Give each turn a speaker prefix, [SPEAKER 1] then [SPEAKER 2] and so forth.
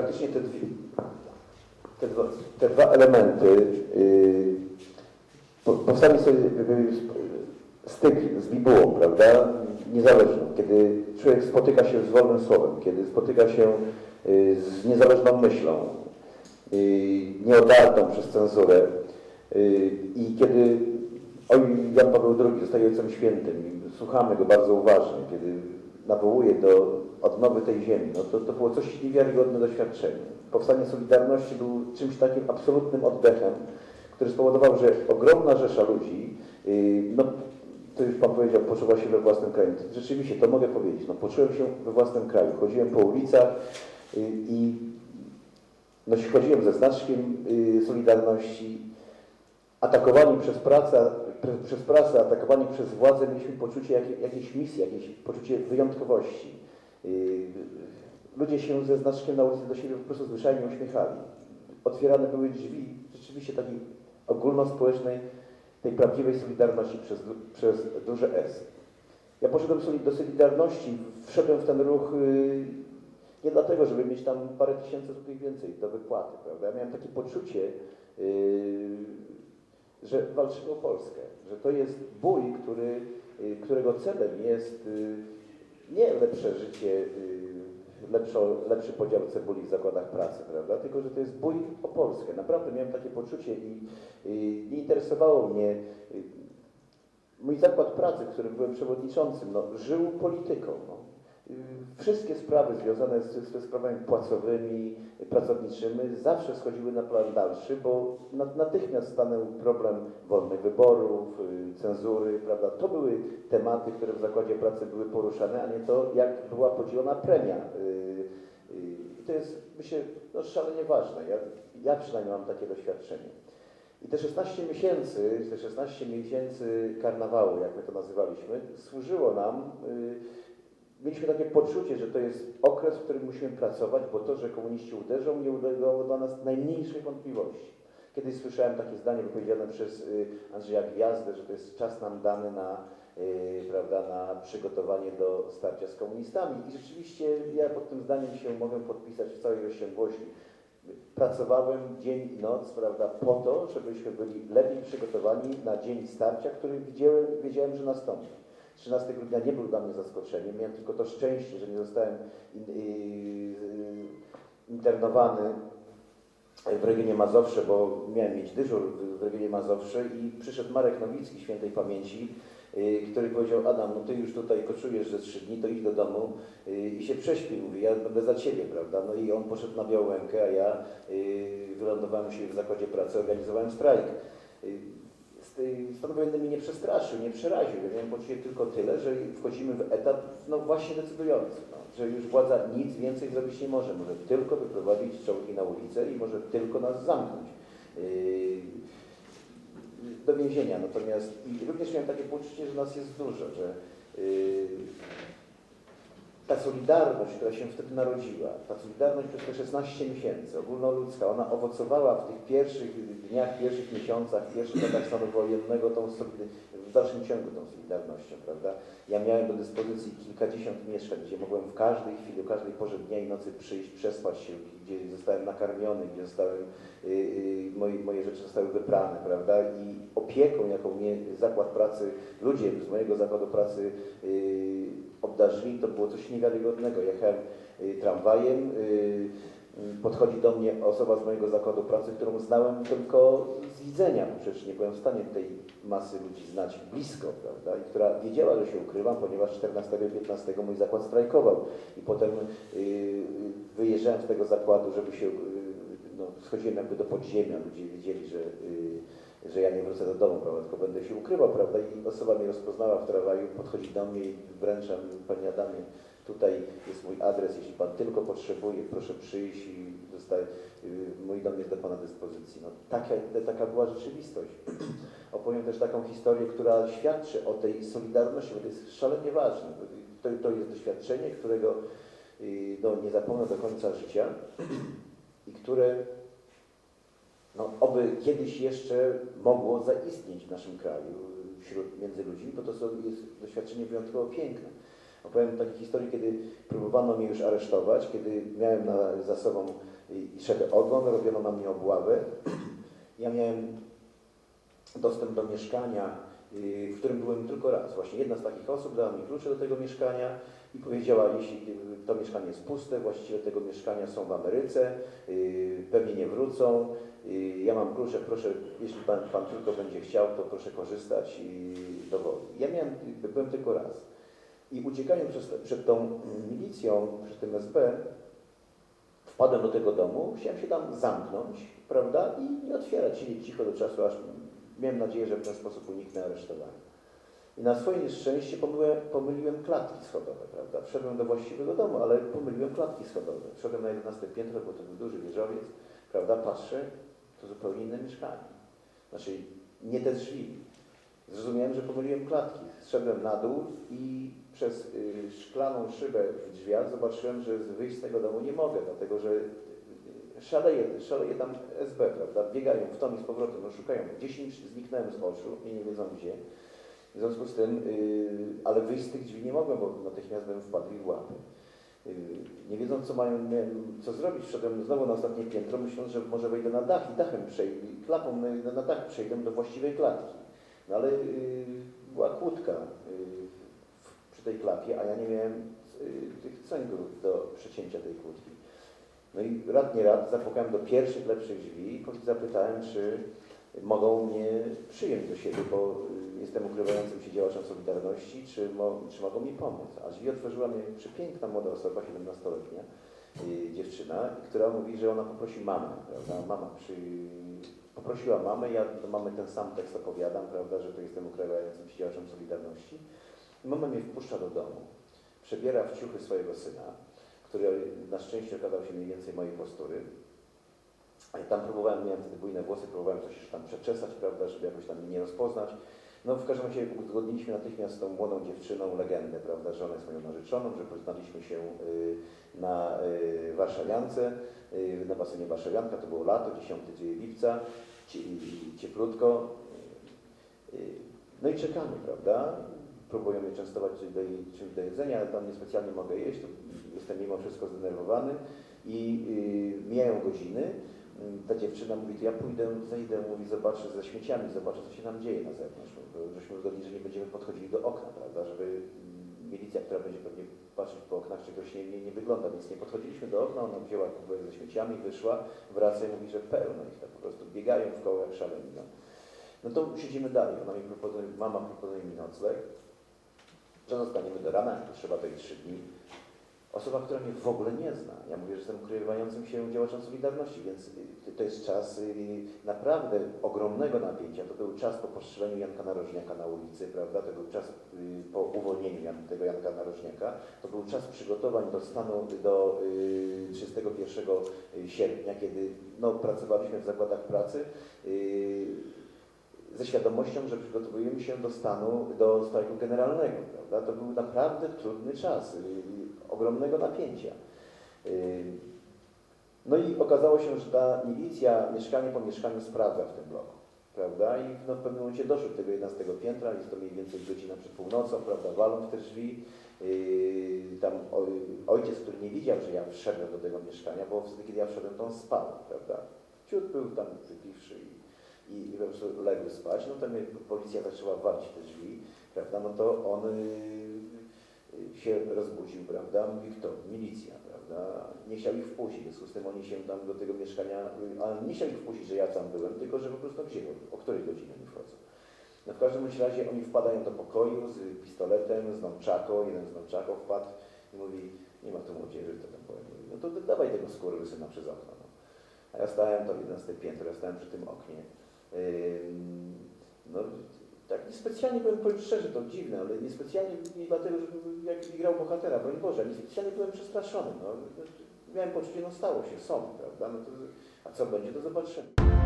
[SPEAKER 1] Praktycznie te, dwie, te, dwa, te dwa elementy yy, po- powstanie sobie yy, styk z bibułą, prawda? Niezależną, kiedy człowiek spotyka się z wolnym słowem, kiedy spotyka się yy, z niezależną myślą, yy, nieodartą przez cenzurę i kiedy oj, Jan Paweł II zostaje Ojcem Świętym słuchamy go bardzo uważnie, kiedy nawołuje do odnowy tej ziemi, no to, to było coś niewiarygodne doświadczenie. Powstanie Solidarności był czymś takim absolutnym oddechem, który spowodował, że ogromna rzesza ludzi, yy, no to już Pan powiedział, poczuła się we własnym kraju. Rzeczywiście, to mogę powiedzieć, no poczułem się we własnym kraju. Chodziłem po ulicach yy, i no, chodziłem ze znaczkiem yy, Solidarności, atakowani przez pracę, przez prasę, atakowani przez władzę, mieliśmy poczucie jakiej, jakiejś misji, jakieś poczucie wyjątkowości. Yy, Ludzie się ze znaczkiem na ulicy do siebie po prostu zwyczajnie uśmiechali. Otwierane były drzwi rzeczywiście takiej ogólnospołecznej, tej prawdziwej solidarności przez, przez duże S. Ja poszedłem do Solidarności, wszedłem w ten ruch yy, nie dlatego, żeby mieć tam parę tysięcy złotych więcej do wypłaty, prawda? Ja miałem takie poczucie, yy, że walczymy o Polskę, że to jest bój, który, y, którego celem jest y, nie lepsze życie, y, lepszy podział cebuli w zakładach pracy, prawda? tylko że to jest bój o Polskę. Naprawdę miałem takie poczucie i, i nie interesowało mnie. Mój zakład pracy, w którym byłem przewodniczącym, no, żył polityką. No. Y, Wszystkie sprawy związane z, ze sprawami płacowymi, pracowniczymi zawsze schodziły na plan dalszy, bo na- natychmiast stanął problem wolnych wyborów, y, cenzury, prawda? To były tematy, które w zakładzie pracy były poruszane, a nie to, jak była podzielona premia. Y, y, I to jest, myślę, no, szalenie ważne. Ja, ja przynajmniej mam takie doświadczenie. I te 16 miesięcy, te 16 miesięcy karnawału, jak my to nazywaliśmy, służyło nam, y, mieliśmy takie poczucie, że to jest okres, w którym musimy pracować, bo to, że komuniści uderzą, nie ulegało dla nas najmniejszej wątpliwości. Kiedyś słyszałem takie zdanie wypowiedziane przez y, Andrzeja Gwiazdę, że to jest czas nam dany na, y, prawda, na przygotowanie do starcia z komunistami. I rzeczywiście ja pod tym zdaniem się mogę podpisać w całej rozciągłości pracowałem dzień i noc, prawda, po to, żebyśmy byli lepiej przygotowani na dzień starcia, który wiedziałem, że nastąpi. 13 grudnia nie był dla mnie zaskoczeniem, miałem tylko to szczęście, że nie zostałem in, yy, internowany w regionie Mazowsze, bo miałem mieć dyżur w regionie Mazowsze i przyszedł Marek Nowicki świętej pamięci, yy, który powiedział, Adam, no ty już tutaj koczujesz ze trzy dni, to idź do domu yy, i się prześpij, mówi, ja będę za ciebie, prawda? No i on poszedł na Białękę, a ja yy, wylądowałem się w zakładzie pracy, organizowałem strajk. Stan wojenny mnie nie przestraszył, nie przeraził. Ja miałem poczucie tylko tyle, że wchodzimy w etap no właśnie decydujący, no, że już władza nic więcej zrobić nie może. Może tylko wyprowadzić czołgi na ulicę i może tylko nas zamknąć yy, do więzienia. Natomiast i również miałem takie poczucie, że nas jest dużo, że yy, ta solidarność, która się wtedy narodziła, ta solidarność przez te 16 miesięcy, ogólnoludzka, ona owocowała w tych pierwszych dniach, pierwszych miesiącach, pierwszych latach stanu wojennego tą w dalszym ciągu tą solidarnością, prawda? Ja miałem do dyspozycji kilkadziesiąt mieszkań, gdzie mogłem w każdej chwili, o każdej porze dnia i nocy przyjść, przespać się, gdzie zostałem nakarmiony, gdzie zostałem, yy, yy, moje, moje rzeczy zostały wyprane, prawda? I opieką, jaką mnie zakład pracy, ludzie z mojego zakładu pracy yy, obdarzyli, to było coś niewiarygodnego. Jechałem y, tramwajem, y, y, podchodzi do mnie osoba z mojego zakładu pracy, którą znałem tylko z widzenia, bo przecież nie byłem w stanie tej masy ludzi znać blisko, prawda, i która wiedziała, że się ukrywam, ponieważ 14 i 15 mój zakład strajkował i potem wyjeżdżałem z tego zakładu, żeby się, no, schodziłem jakby do podziemia, ludzie wiedzieli, że że ja nie wrócę do domu, prawda, tylko będę się ukrywał, prawda, i osoba mnie rozpoznała w tramwaju, podchodzi do mnie i wręczam, Panie Adamie, tutaj jest mój adres, jeśli Pan tylko potrzebuje, proszę przyjść i zostaje, y, mój dom jest do Pana dyspozycji. No, taka, taka była rzeczywistość. Opowiem też taką historię, która świadczy o tej solidarności, bo to jest szalenie ważne. To, to jest doświadczenie, którego y, no, nie zapomnę do końca życia i które no, oby kiedyś jeszcze mogło zaistnieć w naszym kraju wśród między ludźmi, bo to jest doświadczenie wyjątkowo piękne. Opowiem takiej historii, kiedy prób- próbowano mnie już aresztować, kiedy miałem na, za sobą szedł ogon, robiono na mnie obławę. Ja miałem dostęp do mieszkania, y, w którym byłem tylko raz. Właśnie jedna z takich osób dała mi klucze do tego mieszkania i powiedziała, jeśli to mieszkanie jest puste, właściciele tego mieszkania są w Ameryce, y, pewnie nie wrócą. y, Ja mam klucze, proszę, jeśli pan, pan tylko będzie chciał, to proszę korzystać i dowoli. Ja miałem, byłem tylko raz. I uciekając przed, przed tą milicją, przed tym SB, wpadłem do tego domu, chciałem się tam zamknąć, prawda, i nie otwierać, siedzieć cicho do czasu, aż miałem nadzieję, że w ten sposób uniknę aresztowania. I na swoje nieszczęście pomyliłem, pomyliłem klatki schodowe, prawda. Wszedłem do właściwego domu, ale pomyliłem klatki schodowe. Wszedłem na 11 piętro, bo to był duży wieżowiec, prawda, patrzę, to zupełnie inne mieszkanie. Znaczy, nie te drzwi. Zrozumiałem, że pomyliłem klatki. Zszedłem na dół i przez y, szklaną szybę w drzwiach zobaczyłem, że wyjść z tego domu nie mogę, dlatego że y, szaleje, szaleje tam SB, prawda? Biegają w tom i z powrotem, no szukają. Gdzieś im zniknąłem z oczu i nie wiedzą gdzie. W związku z tym, y, ale wyjść z tych drzwi nie mogłem, bo natychmiast bym wpadł w łapy. Y, Nie wiedząc, co mają, co zrobić, wszedłem znowu na ostatnie piętro, myśląc, że może wejdę na dach i dachem przejdę, klapą na, na dach przejdę do właściwej klatki. No ale y, była kłódka przy tej klapie, a ja nie miałem tych cęgów do przecięcia tej kłódki. No i rad nie rad zapukałem do pierwszych lepszych drzwi i zapytałem, czy mogą mnie przyjąć do siebie, bo jestem ukrywającym się działaczem Solidarności, czy, mo, czy mogą mi pomóc. A drzwi otworzyła mnie przepiękna młoda osoba, 17-letnia y, dziewczyna, która mówi, że ona poprosi mamę, prawda? Mama przy, poprosiła mamę, ja do mamy ten sam tekst opowiadam, prawda, że to jestem ukrywającym się działaczem Solidarności. Mama mnie wpuszcza do domu, przebiera w ciuchy swojego syna, który na szczęście okazał się mniej więcej mojej postury. Tam próbowałem, miałem wtedy bujne włosy, próbowałem coś tam przeczesać, prawda, żeby jakoś tam mnie nie rozpoznać. No w każdym razie uzgodniliśmy natychmiast tą młodą dziewczyną legendę, prawda, że ona jest moją narzeczoną, że poznaliśmy się y, na y, Warszawiance, y, na basenie Warszawianka, to było lato, 10 lipca, cie- cieplutko. No i czekamy, prawda? Próbują mnie częstować czymś do, czymś do jedzenia, ale tam niespecjalnie mogę jeść, jestem mimo wszystko zdenerwowany i mijają godziny. Y, Ta dziewczyna mówi, to ja pójdę, zejdę, mówi, zobaczę ze śmieciami, zobaczę, co się nam dzieje na zewnątrz. Żeśmy uzgodnili, że nie będziemy podchodzili do okna, prawda, żeby mm, milicja, która będzie pewnie patrzeć po oknach, czegoś nie, nie, nie wygląda, więc nie podchodziliśmy do okna, ona wzięła kubek ze śmieciami, wyszła, wraca i mówi, że pełno ich tak po prostu biegają w koło jak szaleni. No. no to siedzimy dalej, ona mi proponuje, mama proponuje mi nocleg, że zostaniemy do rana, to trzeba to i trzy dni. Osoba, która mnie w ogóle nie zna. Ja mówię, że jestem ukrywającym się działaczem Solidarności, więc y, to jest czas y, naprawdę ogromnego napięcia. To był czas po postrzeleniu Janka Narożniaka na ulicy, prawda? To był czas y, po uwolnieniu tego Janka Narożniaka. To był czas przygotowań do stanu do y, 31 sierpnia, kiedy no, pracowaliśmy w zakładach pracy. ze świadomością, że przygotowujemy się do stanu, do strajku generalnego. Prawda? To był naprawdę trudny czas, ogromnego napięcia. Y, no i okazało się, że ta milicja mieszkanie po mieszkaniu sprawdza w tym bloku. Prawda? I no, w pewnym momencie doszło do tego 11 piętra, jest to mniej więcej godzina przed północą, prawda? walą w te drzwi. Yy, tam ojciec, który nie widział, że ja wszedłem do tego mieszkania, bo wtedy, kiedy ja wszedłem, to on spał, prawda? Ciut był tam wypiwszy i i, i po prostu legły spać, no to policja zaczęła walić w te drzwi, prawda, no to on y, y, się rozbudził, prawda, mówi kto? Milicja, prawda, nie chciał ich wpuścić, w związku z tym oni się tam do tego mieszkania, ale nie chciał ich wpuścić, że ja tam byłem, tylko że po prostu gdzie, o której godzinie oni wchodzą. No w każdym razie oni wpadają do pokoju z pistoletem, z nonczako, jeden z nonczako wpadł i mówi, nie ma tu młodzieży, to tam powiem, no to dawaj tego skurwysyna przez okno, no. A ja stałem to 11 piętro, ja stałem przy tym oknie. Ym, No, tak niespecjalnie byłem, powiem szczerze, to dziwne, ale niespecjalnie nie dlatego, że jak grał bohatera, broń Boże, niespecjalnie byłem przestraszony. No, miałem poczucie, no stało się, są, prawda? No to, a co będzie, to zobaczymy.